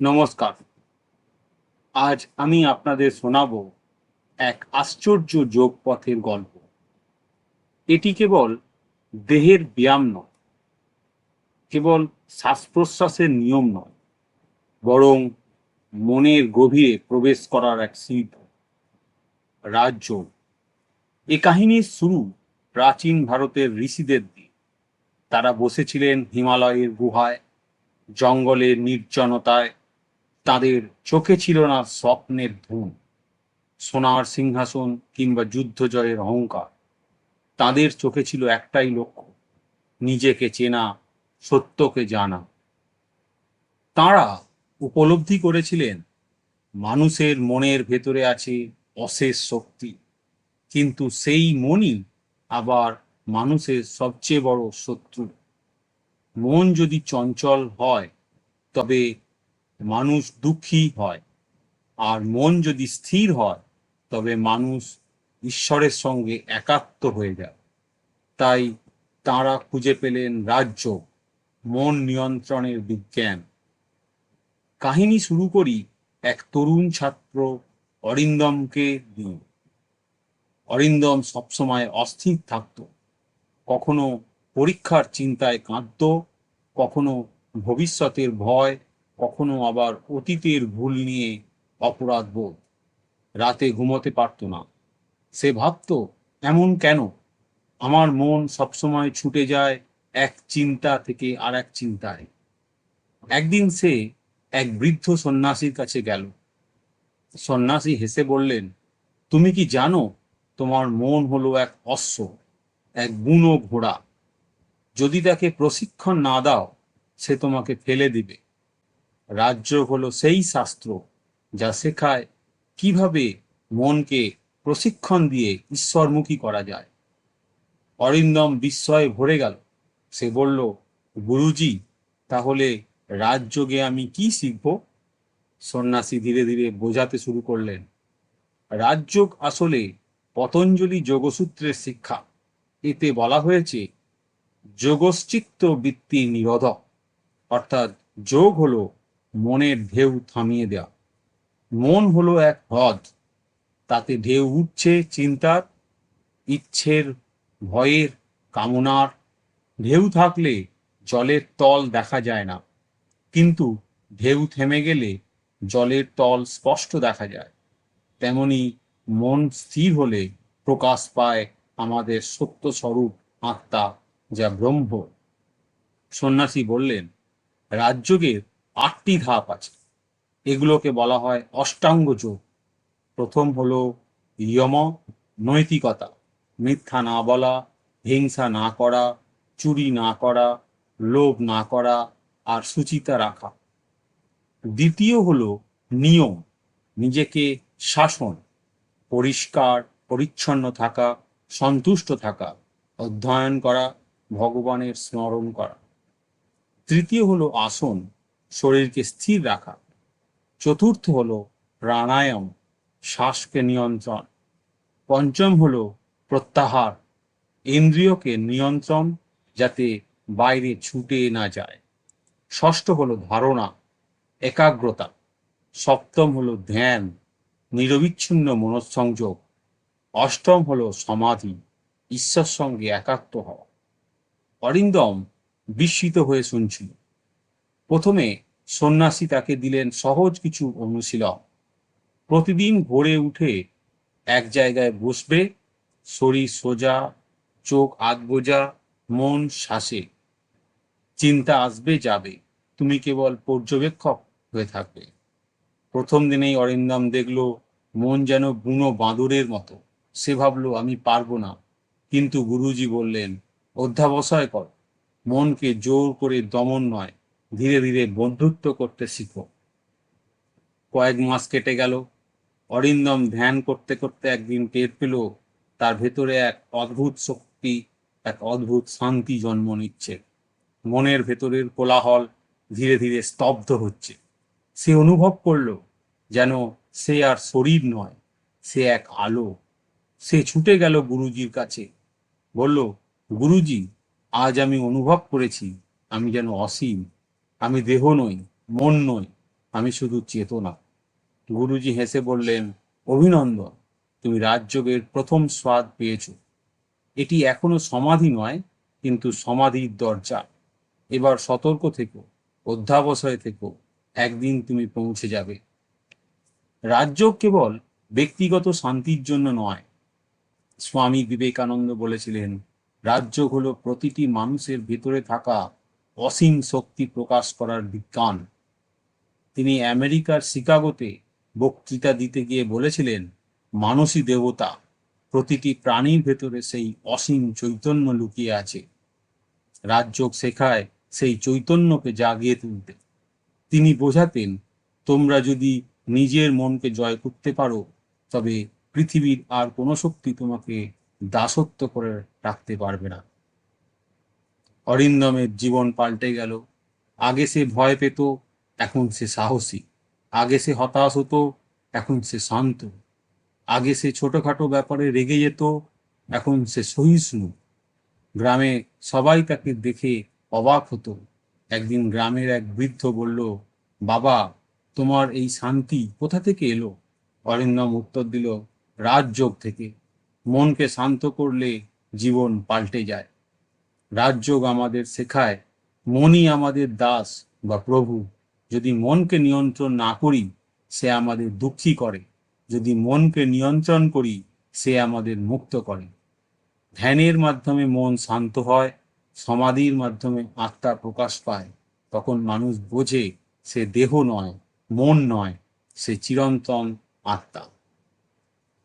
নমস্কার। আজ আমি আপনাদের শোনাব এক আশ্চর্য যোগ পথের গল্প। এটি কেবল দেহের ব্যায়াম নয়, কেবল শ্বাস প্রশ্বাসের নিয়ম নয়, বরং মনের গভীরে প্রবেশ করার এক শিল্প রাজযোগ এ কাহিনীর শুরু প্রাচীন ভারতের ঋষিদের দিয়ে। তারা বসেছিলেন হিমালয়ের গুহায়, জঙ্গলের নির্জনতায় তাদের চোখে ছিল না স্বপ্নের ধুম, সোনার সিংহাসন কিংবা যুদ্ধ জয়ের অহংকার। তাদের চোখে ছিল একটাই লক্ষ্য, নিজেকে চেনা, সত্যকে জানা। তাঁরা উপলব্ধি করেছিলেন, মানুষের মনের ভেতরে আছে অশেষ শক্তি, কিন্তু সেই মনই আবার মানুষের সবচেয়ে বড় শত্রু। মন যদি চঞ্চল হয়, তবে মানুষ দুঃখী হয় আর মন যদি স্থির হয়, তবে মানুষ ঈশ্বরের সঙ্গে একাত্ম হয়ে যায়। তাই তাঁরা খুঁজে পেলেন রাজ্য, মন নিয়ন্ত্রণের বিজ্ঞান। কাহিনী শুরু করি এক তরুণ ছাত্র অরিন্দমকে দিয়ে অরিন্দম সবসময় অস্থির থাকত। কখনো পরীক্ষার চিন্তায় কাঁদত, কখনো ভবিষ্যতের ভয় কখনো আবার অতীতের ভুল নিয়ে অপরাধ বোধ। রাতে ঘুমোতে পারত না। সে ভাবত, এমন কেন? আমার মন সবসময় ছুটে যায় এক চিন্তা থেকে আর এক চিন্তায়। একদিন সে এক বৃদ্ধ সন্ন্যাসীর কাছে গেল। সন্ন্যাসী হেসে বললেন, তুমি কি জানো, তোমার মন হলো এক অশ্ব, এক বুনো ঘোড়া। যদি তাকে প্রশিক্ষণ না দাও, সে তোমাকে ফেলে দিবে। রাজ্য হলো সেই শাস্ত্র যা শেখায় কীভাবে মনকে প্রশিক্ষণ দিয়ে ঈশ্বরমুখী করা যায়। অরিন্দম বিস্ময়ে ভরে গেল। সে বলল, গুরুজি, তাহলে রাজযোগে আমি কি শিখব? সন্ন্যাসী ধীরে ধীরে বোঝাতে শুরু করলেন রাজযোগ আসলে পতঞ্জলি যোগসূত্রের শিক্ষা। এতে বলা হয়েছে যোগশ্চিত্ত বৃত্তি নিরোধক। অর্থাৎ যোগ হলো মনের ঢেউ থামিয়ে দেওয়া মন হলো এক হ্রদ, তাতে ঢেউ উঠছে চিন্তার, ইচ্ছের, ভয়ের, কামনার। ঢেউ থাকলে জলের তল দেখা যায় না, কিন্তু ঢেউ থেমে গেলে জলের তল স্পষ্ট দেখা যায়। তেমনি মন স্থির হলে প্রকাশ পায় আমাদের সত্য স্বরূপ আত্মা, যা ব্রহ্ম। সন্ন্যাসী বললেন, রাজযোগের আটটি ধাপ আছে। এগুলোকে বলা হয় অষ্টাঙ্গ যোগ। প্রথম হলো ইয়ম নৈতিকতা। মিথ্যা না বলা, হিংসা না করা, চুরি না করা, লোভ না করা আর সুচিতা রাখা। দ্বিতীয় হলো নিয়ম, নিজেকে শাসন, পরিষ্কার, পরিচ্ছন্ন থাকা, সন্তুষ্ট থাকা, অধ্যয়ন করা, ভগবানের স্মরণ করা। তৃতীয় হলো আসন শরীরকে স্থির রাখা। চতুর্থ হলো প্রাণায়াম, শ্বাসকে নিয়ন্ত্রণ। পঞ্চম হলো প্রত্যাহার, ইন্দ্রিয়কে নিয়ন্ত্রণ যাতে বাইরে ছুটে না যায়। ষষ্ঠ হলো ধারণা, একাগ্রতা। সপ্তম হলো ধ্যান, নিরবিচ্ছিন্ন মনঃসংযোগ। অষ্টম হলো সমাধি, ঈশ্বর সঙ্গে একাত্ম হওয়া। অরিন্দম বিস্মিত হয়ে শুনছিল। প্রথমে সন্ন্যাসী তাকে দিলেন সহজ কিছু অনুশীলন। প্রতিদিন ভোরে উঠে এক জায়গায় বসবে, শরীর সোজা, চোখ আধ বোঝা মন শ্বাসে চিন্তা আসবে, যাবে। তুমি কেবল পর্যবেক্ষক হয়ে থাকবে। প্রথম দিনেই অরিন্দম দেখল, মন যেন বুনো বাঁদরের মতো। সে ভাবলো, আমি পারব না। কিন্তু গুরুজি বললেন, অধ্যাবসায় কর। মনকে জোর করে দমন নয়। ধীরে ধীরে বন্ধুত্ব করতে শিখো। কয়েক মাস কেটে গেল। অরিন্দম ধ্যান করতে করতে একদিন টের পেল, তার ভেতরে এক অদ্ভুত শক্তি, এক অদ্ভুত শান্তি জন্ম নিচ্ছে। মনের ভেতরের কোলাহল ধীরে ধীরে স্তব্ধ হচ্ছে। সে অনুভব করল যেন সে আর শরীর নয়, সে এক আলো। সে ছুটে গেল গুরুজির কাছে। বলল, গুরুজি, আজ আমি অনুভব করেছি, আমি যেন অসীম। আমি দেহ নই, মন নই, আমি শুধু চেতনা। গুরুজি হেসে বললেন, অভিনন্দন, তুমি রাজযোগের প্রথম স্বাদ পেয়েছ। এটি এখনও সমাধি নয়, কিন্তু সমাধির দরজা। এবার সতর্ক থেকো, অধ্যাবসায় থেকো, একদিন তুমি পৌঁছে যাবে। রাজযোগ কেবল ব্যক্তিগত শান্তির জন্য নয়। স্বামী বিবেকানন্দ বলেছিলেন, রাজযোগ হলো প্রতিটি মানুষের ভিতরে থাকা অসীম শক্তি প্রকাশ করার বিজ্ঞান। তিনি আমেরিকার শিকাগোতে বক্তৃতা দিতে গিয়ে বলেছিলেন, মানসী দেবতা, প্রতিটি প্রাণীর ভেতরে সেই অসীম চৈতন্য লুকিয়ে আছে। রাজযোগ শেখায় সেই চৈতন্যকে জাগিয়ে তুলতে। তিনি বোঝাতেন, তোমরা যদি নিজের মনকে জয় করতে পারো, তবে পৃথিবীর আর কোনো শক্তি তোমাকে দাসত্ব করে রাখতে পারবে না। অরিন্দমের জীবন পাল্টে গেল। আগে সে ভয় পেত, এখন সে সাহসী। আগে সে হতাশ হতো, এখন সে শান্ত। আগে সে ছোটখাটো ব্যাপারে রেগে যেত, এখন সে সহিষ্ণু। গ্রামে সবাই তাকে দেখে অবাক হতো। একদিন গ্রামের এক বৃদ্ধ বলল, বাবা, তোমার এই শান্তি কোথা থেকে এলো? অরিন্দম উত্তর দিল, রাজযোগ থেকে। মনকে শান্ত করলে জীবন পাল্টে যায়। রাজযোগ আমাদের শেখায়, মনই আমাদের দাস বা প্রভু। যদি মনকে নিয়ন্ত্রণ না করি, সে আমাদের দুঃখী করে। যদি মনকে নিয়ন্ত্রণ করি, সে আমাদের মুক্ত করে। ধ্যানের মাধ্যমে মন শান্ত হয়, সমাধির মাধ্যমে আত্মা প্রকাশ পায়। তখন মানুষ বোঝে, সে দেহ নয়, মন নয়, সে চিরন্তন আত্মা।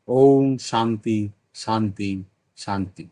ওম শান্তি শান্তি শান্তি।